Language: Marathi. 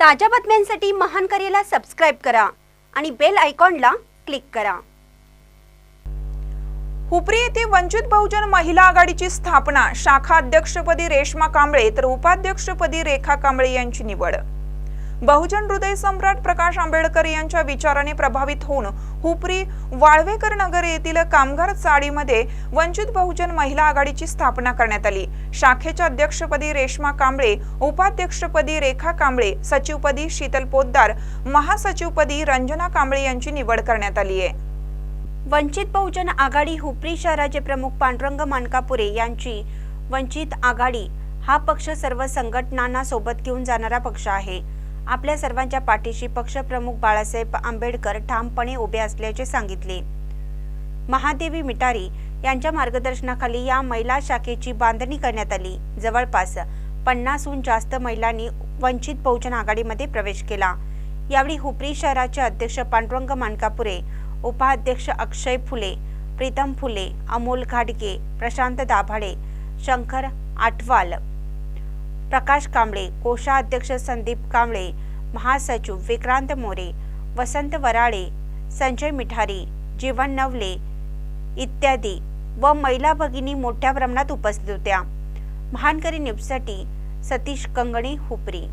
ताज्या बातम्यांसाठी महान करेला सबस्क्राईब करा आणि बेल आयकॉनला क्लिक करा. हुपरी येथे वंचित बहुजन महिला आघाडीची स्थापना शाखा अध्यक्षपदी रेश्मा कांबळे तर उपाध्यक्षपदी रेखा कांबळे यांची निवड. बहुजन हृदय सम्राट प्रकाश आंबेडकर यांच्या विचाराने प्रभावित होऊन हुपरी वाळवेकर नगर येथील कामगार चाळीमध्ये वंचित बहुजन महिला आघाडीची स्थापना करण्यात आली. शाखेच्या अध्यक्षपदी रेश्मा कांबळे उपाध्यक्षपदी रेखा कांबळे सचिवपदी शीतल पोद्दार महासचिवपदी रंजना कांबळे यांची निवड करण्यात आली आहे. वंचित बहुजन आघाडी हुपरी शहराचे प्रमुख पांडुरंग मानकापुरे यांची वंचित आघाडी हा पक्ष सर्व संघटनांना सोबत घेऊन जाणारा पक्ष आहे. आपल्या सर्वांच्या पाठीशी पक्षप्रमुख बाळासाहेब आंबेडकर ठामपणे उभे असल्याचे सांगितले. महादेवी मिटारी यांच्या मार्गदर्शनाखाली या महिला शाखेची बांधणी करण्यात आली. जवळपास पन्नासहून जास्त महिलांनी वंचित बहुजन आघाडीमध्ये प्रवेश केला. यावेळी हुपरी शहराचे अध्यक्ष पांडुरंग मानकापुरे उपाध्यक्ष अक्षय फुले प्रीतम फुले अमोल घाडगे प्रशांत दाभाडे शंकर आठवाल प्रकाश कांबळे कोषाध्यक्ष संदीप कांबळे महासचिव विक्रांत मोरे वसंत वराळे संजय मिठारी जीवन नवले इत्यादी व महिला भगिनी मोठ्या प्रमाणात उपस्थित होत्या. महानकरी न्यूजसाठी सतीश कंगणे हुपरी.